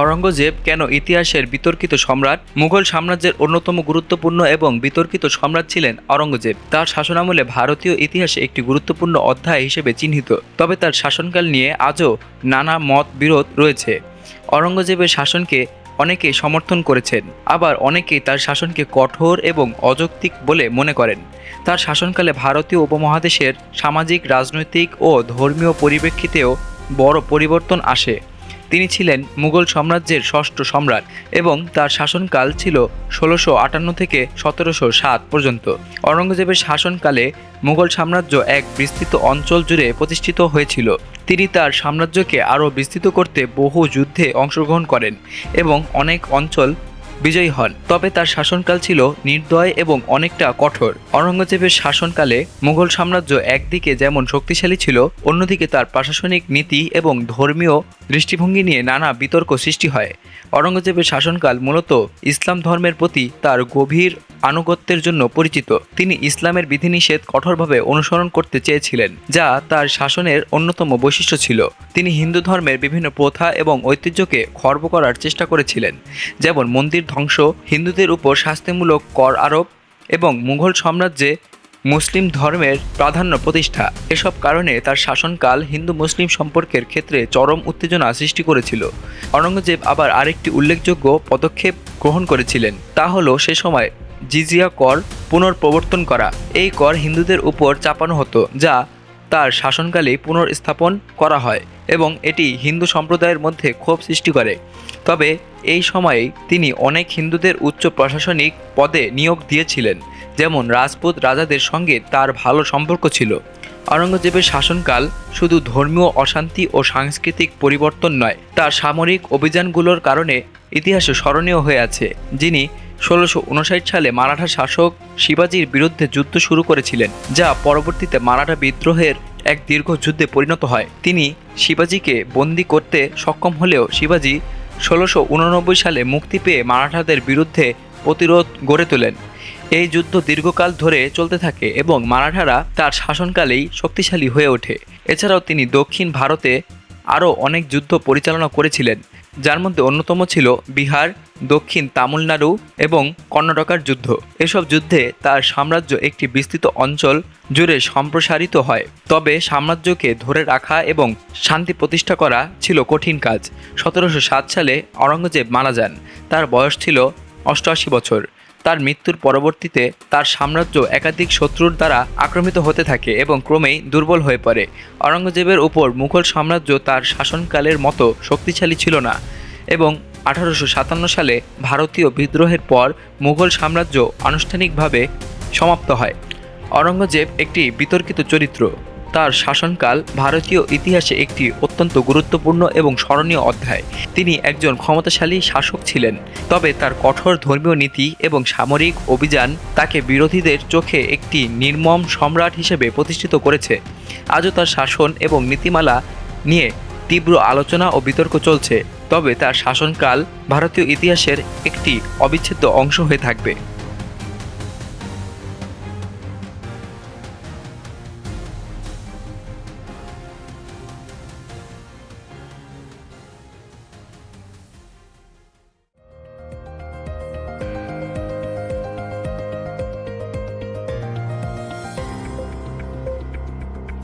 অরঙ্গজেব কেন ইতিহাসের বিতর্কিত সম্রাট, মুঘল সাম্রাজ্যের অন্যতম গুরুত্বপূর্ণ এবং বিতর্কিত সম্রাট ছিলেন অরঙ্গজেব তার শাসনামলে ভারতীয় ইতিহাসে একটি গুরুত্বপূর্ণ অধ্যায় হিসেবে চিহ্নিত, তবে তার শাসনকাল নিয়ে আজও নানা মত বিরোধ রয়েছে। অরঙ্গজেবের শাসনকে অনেকে সমর্থন করেছেন, আবার অনেকেই তার শাসনকে কঠোর এবং অযৌক্তিক বলে মনে করেন। তার শাসনকালে ভারতীয় উপমহাদেশের সামাজিক, রাজনৈতিক ও ধর্মীয় পরিপ্রেক্ষিতেও বড় পরিবর্তন আসে। তিনি ছিলেন মুঘল সাম্রাজ্যের ষষ্ঠ সম্রাট এবং তার শাসনকাল ছিল ষোলোশো আটান্ন থেকে সতেরোশো সাত পর্যন্ত। অরঙ্গজেবের শাসনকালে মুঘল সাম্রাজ্য এক বিস্তৃত অঞ্চল জুড়ে প্রতিষ্ঠিত হয়েছিল। তিনি তার সাম্রাজ্যকে আরও বিস্তৃত করতে বহু যুদ্ধে অংশগ্রহণ করেন এবং অনেক অঞ্চল বিজয়ী হন। তবে তার শাসনকাল ছিল নির্দয় এবং অনেকটা কঠোর। অরঙ্গজেবের শাসনকালে মুঘল সাম্রাজ্য একদিকে যেমন শক্তিশালী ছিল, অন্যদিকে তার প্রশাসনিক নীতি এবং ধর্মীয় দৃষ্টিভঙ্গি নিয়ে নানা বিতর্ক সৃষ্টি হয়। অরঙ্গজেবের শাসনকাল মূলত ইসলাম ধর্মের প্রতি তার গভীর আনুগত্যের জন্য পরিচিত। তিনি ইসলামের বিধিনিষেধ কঠোরভাবে অনুসরণ করতে চেয়েছিলেন, যা তার শাসনের অন্যতম বৈশিষ্ট্য ছিল। তিনি হিন্দু ধর্মের বিভিন্ন প্রথা এবং ঐতিহ্যকে খর্ব করার চেষ্টা করেছিলেন, যেমন মন্দির ধ্বংস, হিন্দুদের উপর শাস্তিমূলক কর আরোপ এবং মুঘল সাম্রাজ্যে মুসলিম ধর্মের প্রাধান্য প্রতিষ্ঠা। এসব কারণে তার শাসনকাল হিন্দু মুসলিম সম্পর্কের ক্ষেত্রে চরম উত্তেজনা সৃষ্টি করেছিল। অরঙ্গজেব আবার আরেকটি উল্লেখযোগ্য পদক্ষেপ গ্রহণ করেছিলেন, তা হলো সে সময় জিজিয়া কর পুনর্প্রবর্তন করা। এই কর হিন্দুদের উপর চাপানো হতো, যা তার শাসনকালে পুনর্স্থাপন করা হয় এবং এটি হিন্দু সম্প্রদায়ের মধ্যে ক্ষোভ সৃষ্টি করে। তবে এই সময়ে তিনি অনেক হিন্দুদের উচ্চ প্রশাসনিক পদে নিয়োগ দিয়েছিলেন, যেমন রাজপুত রাজাদের সঙ্গে তার ভালো সম্পর্ক ছিল। অরঙ্গজেবের শাসনকাল শুধু ধর্মীয় অশান্তি ও সাংস্কৃতিক পরিবর্তন নয়, তার সামরিক অভিযানগুলোর কারণে ইতিহাসে স্মরণীয় হয়ে আছে, যিনি ষোলোশো উনষাট সালে মারাঠা শাসক শিবাজির বিরুদ্ধে যুদ্ধ শুরু করেছিলেন, যা পরবর্তীতে মারাঠা বিদ্রোহের এক দীর্ঘ যুদ্ধে পরিণত হয়। তিনি শিবাজিকে বন্দি করতে সক্ষম হলেও শিবাজি ষোলোশো উননব্বই সালে মুক্তি পেয়ে মারাঠাদের বিরুদ্ধে প্রতিরোধ গড়ে তোলেন। এই যুদ্ধ দীর্ঘকাল ধরে চলতে থাকে এবং মারাঠারা তার শাসনকালেই শক্তিশালী হয়ে ওঠে। এছাড়াও তিনি দক্ষিণ ভারতে আরও অনেক যুদ্ধ পরিচালনা করেছিলেন। যার মধ্যে অন্যতম ছিল বিহার, দক্ষিণ তামিলনাড়ু এবং কর্ণাটকার যুদ্ধ। এসব যুদ্ধে তার সাম্রাজ্য একটি বিস্তৃত অঞ্চল জুড়ে সম্প্রসারিত হয়। তবে সাম্রাজ্যকে ধরে রাখা এবং শান্তি প্রতিষ্ঠা করা ছিল কঠিন কাজ। সতেরোশো সাত সালে অরঙ্গজেব মারা যান। তার বয়স ছিল অষ্টআশি বছর। তার মৃত্যুর পরবর্তীতে তার সাম্রাজ্য একাধিক শত্রুর দ্বারা আক্রমিত হতে থাকে এবং ক্রমেই দুর্বল হয়ে পড়ে। অরঙ্গজেবের উপর মুঘল সাম্রাজ্য তার শাসনকালের মতো শক্তিশালী ছিল না এবং আঠারোশো সাতান্ন সালে ভারতীয় বিদ্রোহের পর মুঘল সাম্রাজ্য আনুষ্ঠানিকভাবে সমাপ্ত হয়। অরঙ্গজেব একটি বিতর্কিত চরিত্র। তার শাসনকাল ভারতীয় ইতিহাসে একটি অত্যন্ত গুরুত্বপূর্ণ এবং স্মরণীয় অধ্যায়। তিনি একজন ক্ষমতাশালী শাসক ছিলেন, তবে তার কঠোর ধর্মীয় নীতি এবং সামরিক অভিযান তাকে বিরোধীদের চোখে একটি নির্মম সম্রাট হিসেবে প্রতিষ্ঠিত করেছে। আজও তার শাসন এবং নীতিমালা নিয়ে তীব্র আলোচনা ও বিতর্ক চলছে, তবে তার শাসনকাল ভারতীয় ইতিহাসের একটি অবিচ্ছেদ্য অংশ হয়ে থাকবে।